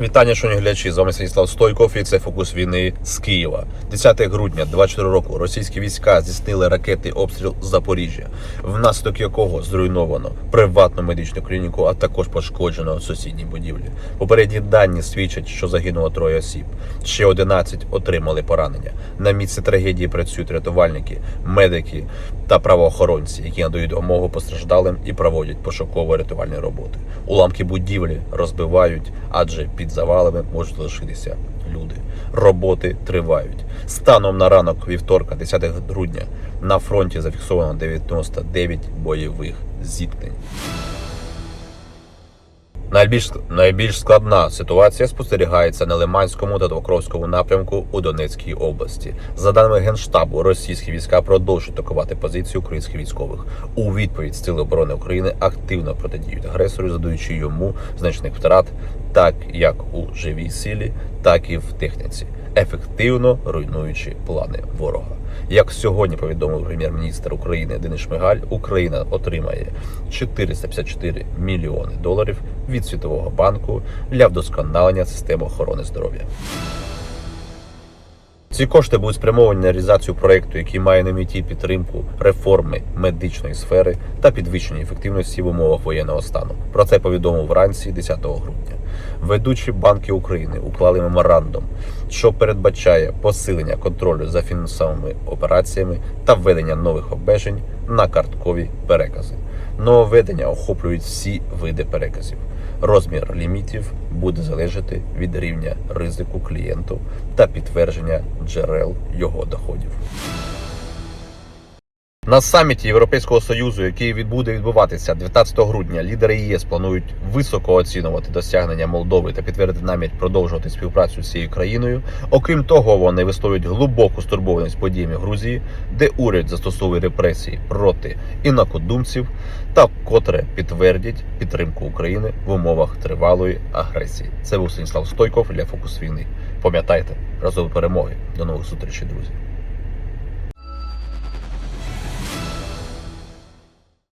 Вітання, шановні глядачі. З вами Станіслав Стойков і це фокус війни з Києва. 10 грудня 24 року російські війська здійснили ракетний обстріл Запоріжжя, внаслідок якого зруйновано приватну медичну клініку, а також пошкоджено сусідні будівлі. Попередні дані свідчать, що загинуло троє осіб. Ще 11 отримали поранення. На місці трагедії працюють рятувальники, медики та правоохоронці, які надають допомогу постраждалим і проводять пошуково-рятувальні роботи. Уламки будівлі розбивають, адже під завалами можуть лишитися люди. Роботи тривають. Станом на ранок вівторка, 10 грудня, на фронті зафіксовано 99 бойових зіткнень. Найбільш найбільш складна ситуація спостерігається на Лиманському та Двокровському напрямку у Донецькій області. За даними генштабу, російські війська продовжують атакувати позиції українських військових. У відповідь Сили оборони України активно протидіють агресору, задаючи йому значних втрат, так як у живій силі, так і в техніці, ефективно руйнуючи плани ворога. Як сьогодні повідомив прем'єр-міністр України Денис Шмигаль, Україна отримає 454 мільйони доларів від Світового банку для вдосконалення системи охорони здоров'я. Ці кошти будуть спрямовані на реалізацію проєкту, який має на меті підтримку реформи медичної сфери та підвищення ефективності в умовах воєнного стану. Про це повідомив вранці 10 грудня. Ведучі банки України уклали меморандум, що передбачає посилення контролю за фінансовими операціями та введення нових обмежень на карткові перекази. Нововведення охоплюють всі види переказів. Розмір лімітів буде залежати від рівня ризику клієнту та підтвердження джерел його доходів. На саміті Європейського союзу, який відбуде відбуватися 19 грудня, лідери ЄС планують високо оцінювати досягнення Молдови та підтвердити намір продовжувати співпрацю з цією країною. Окрім того, вони висловлюють глибоку стурбованість подіями Грузії, де уряд застосовує репресії проти інакодумців, та вкотре підтвердять підтримку України в умовах тривалої агресії. Це був Станіслав Стойков для фокус війни. Пам'ятайте, разом перемоги. До нових зустрічей, друзі.